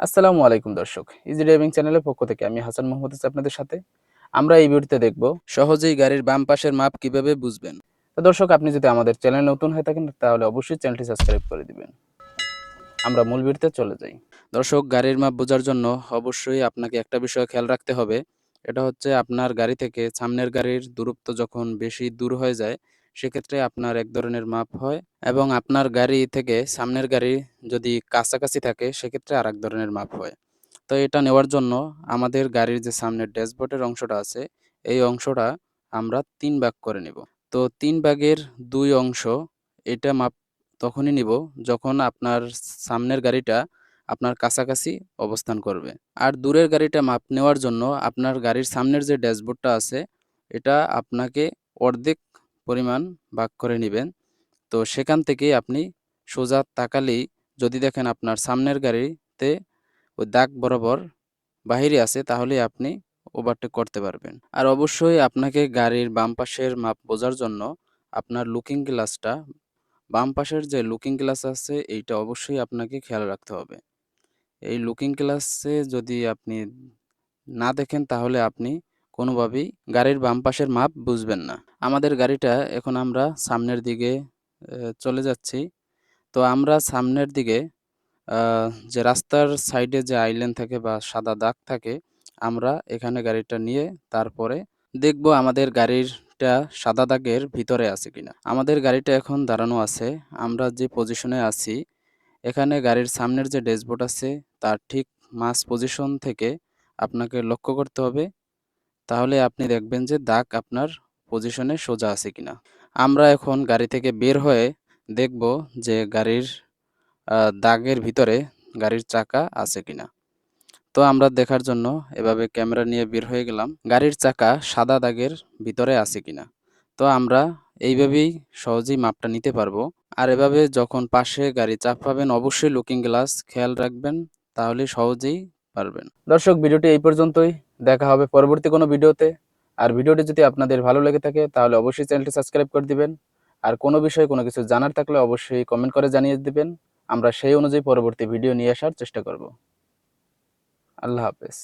আসসালামু আলাইকুম দর্শক ইজি ড্রাইভিং চ্যানেলের পক্ষ থেকে আমি হাসান মোহাম্মদ আপনাদের সাথে। আমরা এই ভিডিওতে দেখব সহজেই গাড়ির বাম পাশের মাপ কীভাবে বুঝবেন। তো দর্শক, আপনি যদি আমাদের চ্যানেল নতুন হয়ে থাকেন, তাহলে অবশ্যই চ্যানেলটি সাবস্ক্রাইব করে দিবেন। আমরা মূল ভিডিওতে চলে যাই। দর্শক, গাড়ির মাপ বোঝার জন্য অবশ্যই আপনাকে একটা বিষয় খেয়াল রাখতে হবে। এটা হচ্ছে আপনার গাড়ি থেকে সামনের গাড়ির দূরত্ব যখন বেশি দূর হয়ে যায় সেক্ষেত্রে আপনার এক ধরনের মাপ হয় এবং আপনার গাড়ি থেকে সামনের গাড়ি যদি কাছাকাছি থাকে, সেক্ষেত্রে আর এক ধরনের মাপ হয়। তো এটা নেওয়ার জন্য আমাদের গাড়ির যে সামনের ড্যাশবোর্ডের অংশটা আছে, এই অংশটা আমরা তিন ভাগ করে নিব। তো তিন ভাগের দুই অংশ এটা মাপ তখনই নিব যখন আপনার সামনের গাড়িটা আপনার কাছাকাছি অবস্থান করবে। আর দূরের গাড়িটা মাপ নেওয়ার জন্য আপনার গাড়ির সামনের যে ড্যাশবোর্ডটা আছে, এটা আপনাকে অর্ধেক পরিমাণ ভাগ করে নেবেন। তো সেখান থেকে আপনি সোজা তাকালেই যদি দেখেন আপনার সামনের গাড়িতে ওই দাগ বরাবর বাহিরে আছে, তাহলে আপনি ওভারটেক করতে পারবেন। আর অবশ্যই আপনাকে গাড়ির বাম পাশের মাপ বোঝার জন্য আপনার লুকিং গ্লাসটা বাম পাশের যে লুকিং গ্লাস আছে, এইটা অবশ্যই আপনাকে খেয়াল রাখতে হবে। এই লুকিং গ্লাসে যদি আপনি না দেখেন, তাহলে আপনি কোনোভাবেই গাড়ির বাম পাশের মাপ বুঝবেন না। আমাদের গাড়িটা এখন আমরা সামনের দিকে চলে যাচ্ছি। তো আমরা সামনের দিকে যে রাস্তার সাইডে যে আইল্যান্ড থাকে বা সাদা দাগ থাকে, আমরা এখানে গাড়িটা নিয়ে তারপরে দেখব আমাদের গাড়িরটা সাদা দাগের ভিতরে আছে কিনা। আমাদের গাড়িটা এখন দাঁড়ানো আছে। আমরা যে পজিশনে আছি, এখানে গাড়ির সামনের যে ড্যাশবোর্ড আছে, তার ঠিক মাঝ পজিশন থেকে আপনাকে লক্ষ্য করতে হবে। তাহলে আপনি দেখবেন যে দাগ আপনার পজিশনে সোজা আছে কিনা। আমরা এখন গাড়ি থেকে বের হয়ে দেখব যে গাড়ির দাগের ভিতরে গাড়ির চাকা আছে কিনা। তো আমরা দেখার জন্য এভাবে ক্যামেরা নিয়ে বের হয়ে গেলাম। গাড়ির চাকা সাদা দাগের ভিতরে আছে কিনা। তো আমরা এইভাবেই সহজেই মাপটা নিতে পারব। আর এভাবে যখন পাশে গাড়ি চাপ পাবেন, অবশ্যই লুকিং গ্লাস খেয়াল রাখবেন, তাহলে সহজেই পারবেন। দর্শক, ভিডিওটি এই পর্যন্তই। দেখা হবে পরবর্তী কোনো ভিডিওতে। আর ভিডিওটি যদি আপনাদের ভালো লেগে থাকে, তাহলে অবশ্যই চ্যানেলটি সাবস্ক্রাইব করে দিবেন। আর কোনো বিষয়ে কোনো কিছু জানার থাকলে অবশ্যই কমেন্ট করে জানিয়ে দিবেন। আমরা সেই অনুযায়ী পরবর্তী ভিডিও নিয়ে আসার চেষ্টা করব। আল্লাহ হাফেজ।